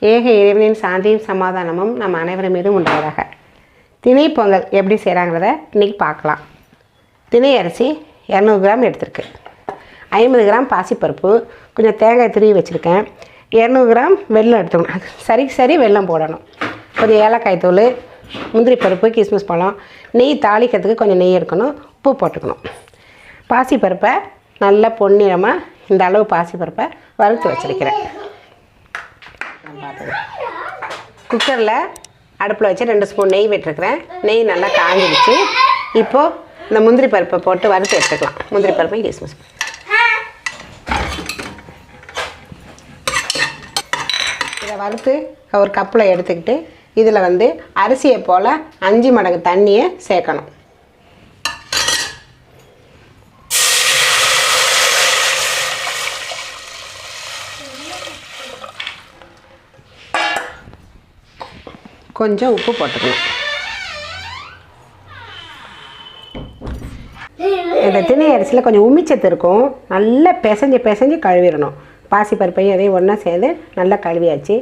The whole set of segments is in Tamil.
ஏக இறைவனின் சாந்தியும் சமாதானமும் நம்ம அனைவரும் மீதும் உண்டாவதாக. திணை பொங்கல் எப்படி செய்கிறாங்கிறத இன்றைக்கி பார்க்கலாம். திணை அரிசி இரநூறு கிராம் எடுத்திருக்கு. ஐம்பது கிராம் பாசிப்பருப்பு கொஞ்சம் தேங்காய் துருவி வச்சுருக்கேன். இரநூறு கிராம் வெல்லம் எடுத்துக்கணும். அது சரிக்கு சரி வெல்லம் போடணும். கொஞ்சம் ஏலக்காய் தூள் முந்திரி பருப்பு கிஸ்மிஸ் பழம் நெய் தாளிக்கிறதுக்கு கொஞ்சம் நெய் எடுக்கணும் உப்பு போட்டுக்கணும். பாசிப்பருப்பை நல்லா பொன்னிறமாக இந்த அளவு பாசிப்பருப்பை வறுத்து வச்சுருக்கிறேன். குக்கரில் அடுப்பில் வச்சு ரெண்டு ஸ்பூன் நெய் விட்டுருக்குறேன். நெய் நல்லா காஞ்சிடுச்சு. இப்போது இந்த முந்திரி பருப்பை போட்டு வறுத்து எடுத்துக்கலாம். முந்திரி பருப்பை கிஸ்மிஸ் இதை வறுத்து ஒரு கப்பில் எடுத்துக்கிட்டு இதில் வந்து அரிசியை போல் அஞ்சு மடங்கு தண்ணியை சேர்க்கணும். கொஞ்சம் உப்பு போட்டுக்கணும். இந்த திணை அரிசியில் கொஞ்சம் உமிச்சத்து இருக்கும். நல்லா பிசைஞ்சு பிசைஞ்சு கழுவிடணும். பாசி பருப்பையும் அதையும் ஒன்றா சேர்ந்து நல்லா கழுவியாச்சு.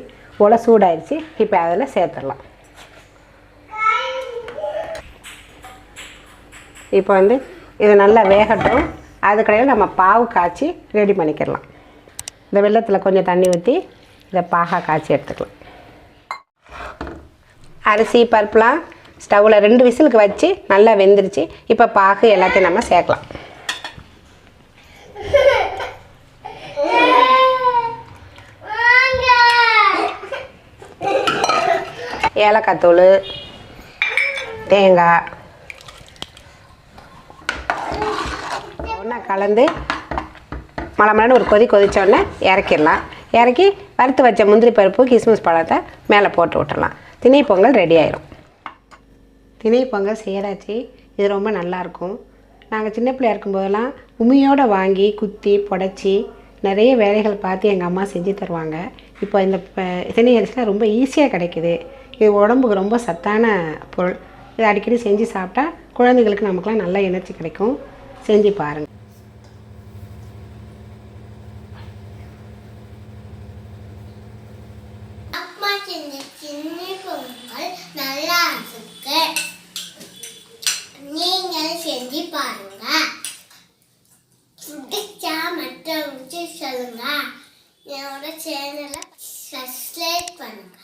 உலை சூடாயிடுச்சு இப்போ அதில் சேர்த்துடலாம். இப்போ வந்து இது நல்லா வேகட்டும். அதுக்கடையில் நம்ம பாவு காய்ச்சி ரெடி பண்ணிக்கிடலாம். இந்த வெள்ளத்தில் கொஞ்சம் தண்ணி ஊற்றி இதை பாகா காய்ச்சி எடுத்துக்கலாம். அரிசி பருப்புலாம் ஸ்டவ்வில் ரெண்டு விசிலுக்கு வச்சு நல்லா வெந்துருச்சு. இப்போ பாகு எல்லாத்தையும் நம்ம சேர்க்கலாம். ஏலக்காய் தூள் தேங்காய் ஒன்றா கலந்து மலமலன்னு ஒரு கொதி கொதித்தோடனே இறக்கிடலாம். இறக்கி வறுத்து வச்ச முந்திரி பருப்பு கிஸ்மிஸ் பழத்தை மேலே போட்டு விட்டுடலாம். திணை பொங்கல் ரெடி ஆயிரும். திணை பொங்கல் செய்யறாச்சு. இது ரொம்ப நல்லாயிருக்கும் நாங்கள் சின்ன பிள்ளையா இருக்கும்போதெல்லாம் உமியோடு வாங்கி குத்தி புடச்சி நிறைய வேலைகள் பார்த்து எங்கள் அம்மா செஞ்சு தருவாங்க. இப்போ இந்த ப- திணை அரிசிலாம் ரொம்ப ஈஸியாக கிடைக்குது. இது உடம்புக்கு ரொம்ப சத்தான பொருள். இதை அடிக்கடி செஞ்சு சாப்பிட்டா குழந்தைங்களுக்கு நமக்குலாம் நல்ல எனர்ஜி கிடைக்கும். செஞ்சு பாருங்கள் சின்ன சின்ன பொங்கல் நல்லா இருக்கு நீங்கள் செஞ்சு பாருங்க. பிடிச்சா மற்றவங்களுக்கு சொல்லுங்க. என்னோட சேனலை சப்ஸ்கிரைப் பண்ணுங்க.